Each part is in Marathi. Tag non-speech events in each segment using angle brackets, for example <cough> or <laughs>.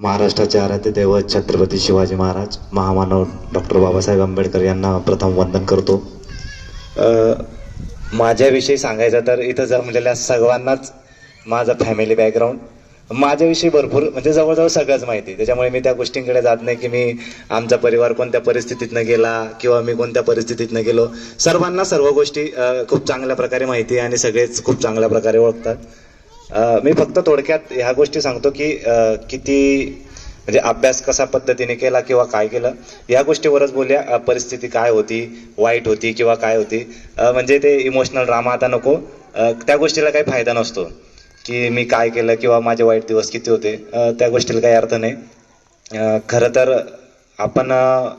महाराष्ट्राचे आराध्य दैवत छत्रपती शिवाजी महाराज महामानव डॉक्टर बाबासाहेब आंबेडकर यांना प्रथम वंदन करतो. माझ्याविषयी सांगायचं तर इथं जमलेल्या सर्वांनाच माझं फॅमिली बॅकग्राऊंड माझ्याविषयी भरपूर म्हणजे जवळजवळ सगळंच माहिती. त्याच्यामुळे मी त्या गोष्टींकडे जात नाही की मी आमचा परिवार कोणत्या परिस्थितीतनं गेला किंवा मी कोणत्या परिस्थितीतनं गेलो. सर्वांना सर्व गोष्टी खूप चांगल्या प्रकारे माहिती आहे आणि सगळेच खूप चांगल्या प्रकारे ओळखतात. मी फक्त थोडक्यात ह्या गोष्टी सांगतो की किती म्हणजे अभ्यास कसा पद्धतीने केला किंवा काय केलं या गोष्टीवरच बोलूया. परिस्थिती काय होती वाईट होती किंवा काय होती. म्हणजे ते इमोशनल ड्रामा आता नको. त्या गोष्टीला काही फायदा नसतो की मी काय केलं किंवा माझे वाईट दिवस किती होते. त्या गोष्टीला काही अर्थ नाही. खरं तर आपण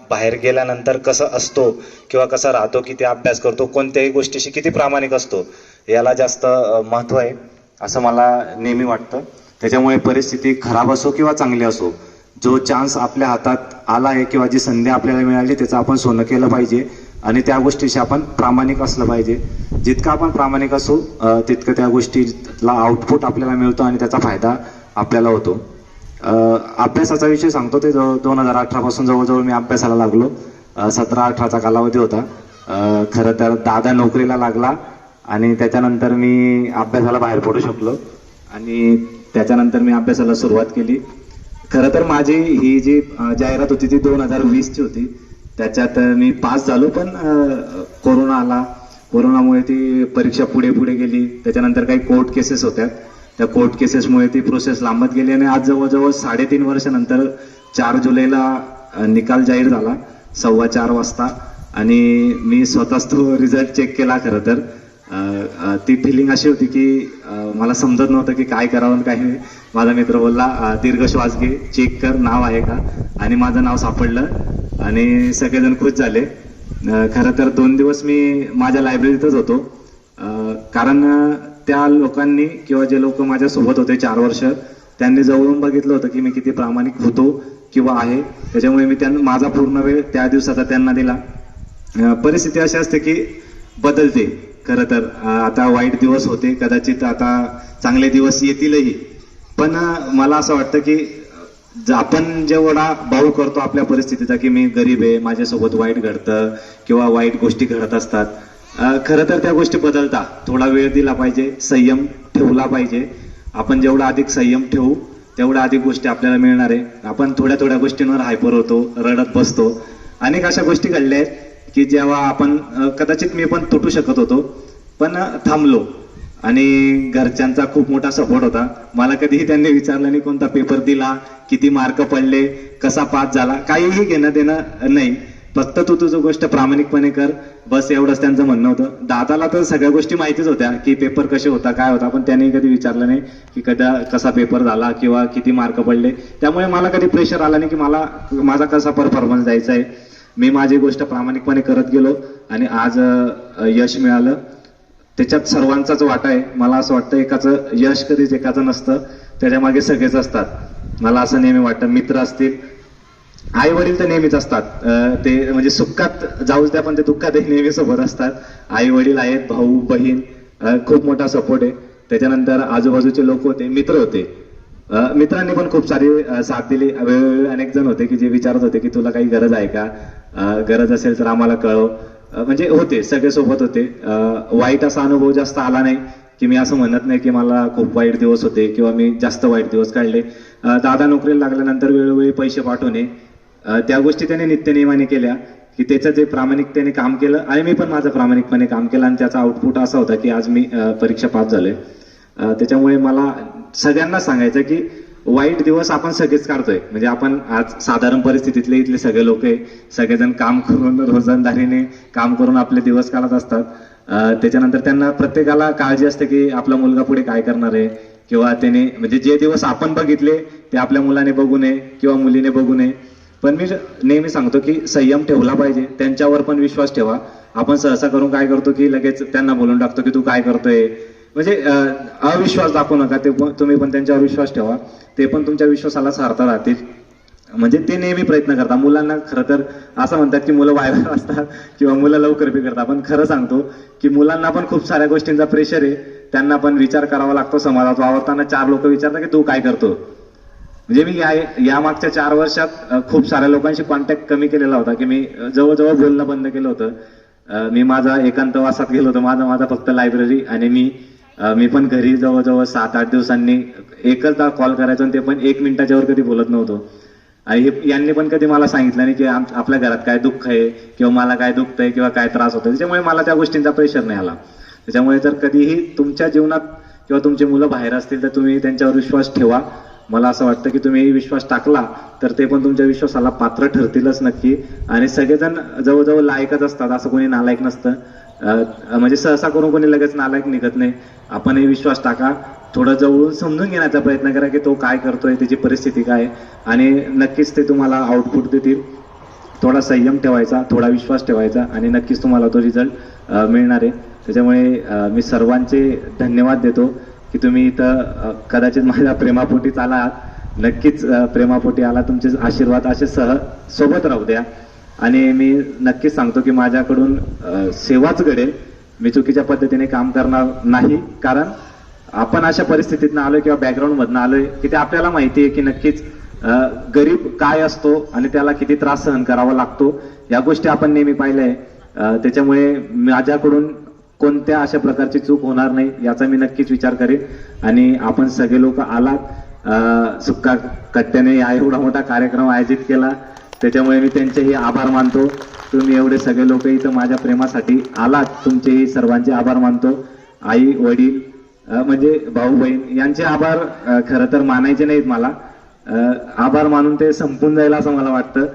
बाहेर गेल्यानंतर कसं असतो किंवा कसा राहतो किती अभ्यास करतो कोणत्याही गोष्टीशी किती प्रामाणिक असतो याला जास्त महत्त्व आहे. असं मला नेहमी वाटतं. त्याच्यामुळे परिस्थिती खराब असो किंवा चांगली असो जो चान्स आपल्या हातात आला आहे किंवा जी संधी आपल्याला मिळाली त्याचं आपण सोनं केलं पाहिजे आणि त्या गोष्टीशी आपण प्रामाणिक असलं पाहिजे. जितकं आपण प्रामाणिक असू तितकं त्या गोष्टीला आउटपुट आपल्याला मिळतो आणि त्याचा फायदा आपल्याला होतो. अभ्यासाचा विषय सांगतो ते जवळ दोन हजार अठरापासून जवळजवळ मी अभ्यासाला लागलो. सतरा अठराचा कालावधी होता. खरं तर दादा नोकरीला लागला. आणि त्याच्यानंतर मी अभ्यासाला बाहेर पडू शकलो. आणि त्याच्यानंतर मी अभ्यासाला सुरुवात केली. खरं तर माझी ही जी जाहिरात होती ती दोन हजार वीसची होती. त्याच्यात मी पास झालो पण कोरोना आला. कोरोनामुळे ती परीक्षा पुढे पुढे गेली. त्याच्यानंतर काही कोर्ट केसेस होत्या. त्या कोर्ट केसेसमुळे ती प्रोसेस लांबत गेली आणि आज जवळजवळ साडेतीन वर्षानंतर चार जुलैला निकाल जाहीर झाला सव्वा चार वाजता. आणि मी स्वतःच तो रिझल्ट चेक केला खरं तर. ती फिलिंग अशी होती की मला समजत नव्हतं की काय करावं काय नाही. माझा मित्र बोलला दीर्घ श्वास घे चेक कर नाव आहे का? आणि माझं नाव सापडलं आणि सगळेजण खुश झाले. खरं तर दोन दिवस मी माझ्या लायब्ररीतच होतो. कारण त्या लोकांनी किंवा जे लोक माझ्यासोबत होते चार वर्ष त्यांनी जवळून बघितलं होतं की मी किती प्रामाणिक होतो किंवा आहे. त्याच्यामुळे मी त्यांना माझा पूर्ण वेळ त्या दिवसाचा त्यांना दिला. परिस्थिती अशी असते की बदलते. खरं तर आता वाईट दिवस होते कदाचित आता चांगले दिवस येतीलही. पण मला असं वाटतं की आपण जेवढा भाऊ करतो आपल्या परिस्थितीचा की मी गरीब आहे माझ्यासोबत वाईट घडतं किंवा वाईट गोष्टी घडत असतात खर खरं तर त्या गोष्टी बदलता. थोडा वेळ दिला पाहिजे संयम ठेवला पाहिजे. आपण जेवढा अधिक संयम ठेवू तेवढ्या अधिक गोष्टी आपल्याला मिळणार आहे. आपण थोड्या थोड्या गोष्टींवर हायपर होतो रडत बसतो. अनेक अशा गोष्टी घडल्या आहेत की जेव्हा आपण कदाचित मी पण तुटू शकत होतो पण थांबलो. आणि घरच्यांचा खूप मोठा सपोर्ट होता. मला कधीही त्यांनी विचारलं नाही कोणता पेपर दिला किती मार्क पडले कसा पास झाला काहीही घेणं देणं नाही. फक्त तू तुझं गोष्ट प्रामाणिकपणे कर. बस एवढंच त्यांचं म्हणणं होतं. दादाला तर सगळ्या गोष्टी माहितीच होत्या की पेपर कसे होता काय होता पण त्यांनी कधी विचारलं नाही की कदा कसा पेपर झाला किंवा किती मार्क पडले. त्यामुळे मला कधी प्रेशर आला नाही की मला माझा कसा परफॉर्मन्स द्यायचा आहे. मी माझी गोष्ट प्रामाणिकपणे करत गेलो आणि आज यश मिळालं. त्याच्यात सर्वांचाच वाटा आहे. मला असं वाटतं एकाचं यश कधीच एकाचं नसतं. त्याच्यामागे सगळेच असतात. मला असं नेहमी वाटतं. मित्र असतील. आई वडील तर नेहमीच असतात. ते म्हणजे सुखात जाऊच द्या पण ते दुःखातही नेहमी सोबत असतात. आई वडील आहेत भाऊ बहीण खूप मोठा सपोर्ट आहे. त्याच्यानंतर आजूबाजूचे लोक होते मित्र होते. मित्रांनी पण खूप सारी साथ दिली. वेळोवेळी अनेक जण होते की जे विचारत होते की तुला काही गरज आहे का? गरज असेल तर आम्हाला कळव. म्हणजे होते सगळे सोबत होते. वाईट असा अनुभव जास्त आला नाही की मी असं म्हणत नाही की मला खूप वाईट दिवस होते किंवा मी जास्त वाईट दिवस काढले. दादा नोकरीला लागल्यानंतर वेळोवेळी पैसे पाठवणे. त्या गोष्टी त्याने नित्यनियमाने केल्या की त्याचं जे प्रामाणिकतेने काम केलं आणि मी पण माझं प्रामाणिकपणे काम केलं आणि त्याचा आउटपुट असा होता की आज मी परीक्षा पास झालोय. त्याच्यामुळे मला सगळ्यांना सांगायचं की वाईट दिवस आपण सगळेच काढतोय. म्हणजे आपण आज साधारण परिस्थितीतले इथले सगळे लोक आहे. सगळेजण काम करून रोजंदारीने काम करून आपले दिवस काढत असतात. त्याच्यानंतर त्यांना प्रत्येकाला काळजी असते की आपला मुलगा पुढे काय करणार आहे? किंवा त्याने म्हणजे जे दिवस आपण बघितले ते आपल्या मुलाने बघू नये किंवा मुलीने बघू नये. पण मी नेहमी सांगतो की संयम ठेवला पाहिजे. त्यांच्यावर पण विश्वास ठेवा. आपण सहसा करून काय करतो की लगेच त्यांना बोलून टाकतो की तू काय करतोय? म्हणजे अविश्वास दाखवू नका. ते पण- तुम्ही पण त्यांच्यावर विश्वास ठेवा. ते पण तुमच्या विश्वासाला सारता राहतील. म्हणजे ते नेहमी प्रयत्न करतात मुलांना खरं तर असं म्हणतात की मुलं वायवर <laughs> असतात किंवा मुलं लवकर बिघडतात पण खरं सांगतो की मुलांना पण खूप साऱ्या गोष्टींचा प्रेशर आहे. त्यांना पण विचार करावा लागतो समाजात. वावरताना चार लोक विचारतात की तू काय करतो? म्हणजे मी या या मागच्या चार वर्षात खूप साऱ्या लोकांशी कॉन्टॅक्ट कमी केलेला होता की मी जवळजवळ बोलणं बंद केलं होतं. मी माझा एकांतवासात गेलो होतो. माझा माझा फक्त लायब्ररी आणि मी मी पण घरी जवळजवळ सात आठ दिवसांनी एकचदा कॉल करायचो आणि ते पण एक मिनिटाच्या वर कधी बोलत नव्हतो. आणि हे यांनी पण कधी मला सांगितलं नाही की आपल्या घरात काय दुःख आहे किंवा मला काय दुखतंय किंवा काय त्रास होतोय. त्याच्यामुळे मला त्या गोष्टींचा प्रेशर नाही आला. त्याच्यामुळे जर कधीही तुमच्या जीवनात किंवा तुमची मुलं बाहेर असतील तर तुम्ही त्यांच्यावर विश्वास ठेवा. मला असं वाटतं की तुम्ही विश्वास टाकला तर ते पण तुमच्या विश्वासाला पात्र ठरतीलच नक्की. आणि सगळेजण जवळजवळ लायकच असतात असं कोणी नालायक नसतं. म्हणजे सहसा करून कोणी लगेच नालायक निघत नाही. आपणही विश्वास टाका. थोडं जवळून समजून घेण्याचा प्रयत्न करा की तो काय करतोय त्याची परिस्थिती काय आहे. आणि नक्कीच ते तुम्हाला आउटपुट देतील. थोडा संयम ठेवायचा थोडा विश्वास ठेवायचा आणि नक्कीच तुम्हाला तो रिझल्ट मिळणार आहे. त्याच्यामुळे मी सर्वांचे धन्यवाद देतो. की तुम्ही इथं कदाचित माझ्या प्रेमापोटीच आलात. नक्कीच प्रेमापोटी आला तुमचे आशीर्वाद असे सह सोबत राहू द्या. आणि मी नक्कीच सांगतो की माझ्याकडून सेवाच घडेल. मी चुकीच्या पद्धतीने काम करणार नाही. कारण आपण अशा परिस्थितीतनं आलोय किंवा बॅकग्राऊंडमधनं आलोय की ते आपल्याला माहिती आहे की नक्कीच गरीब काय असतो आणि त्याला किती त्रास सहन करावा लागतो. या गोष्टी आपण नेहमी पाहिल्या आहे. त्याच्यामुळे माझ्याकडून कोणत्या अशा प्रकारची चूक होणार नाही याचा मी नक्कीच विचार करेन. आणि आपण सगळे लोक आलात. सुक्का कट्ट्याने हा एवढा मोठा कार्यक्रम आयोजित केला. त्याच्यामुळे मी त्यांचेही आभार मानतो. तुम्ही एवढे सगळे लोक इथं माझ्या प्रेमासाठी आलात. तुमचेही सर्वांचे आभार मानतो. आई वडील म्हणजे भाऊ बहीण यांचे आभार खरं तर मानायचे नाहीत मला. आभार मानून ते संपून जाईल असं मला वाटतं.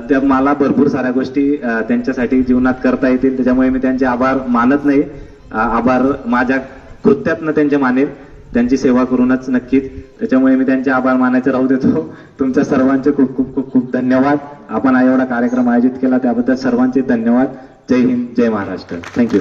त्या मला भरपूर साऱ्या गोष्टी त्यांच्यासाठी जीवनात करता येतील. त्याच्यामुळे मी त्यांचे आभार मानत नाही. आभार माझ्या कृत्यातनं त्यांचे मानेल. त्यांची सेवा करूनच नक्कीच. त्याच्यामुळे मी त्यांचे आभार मानायचे राहू देतो. तुमच्या सर्वांचे खूप खूप खूप खूप धन्यवाद. आपण हा एवढा कार्यक्रम आयोजित केला त्याबद्दल सर्वांचे धन्यवाद. जय हिंद जय महाराष्ट्र. Thank you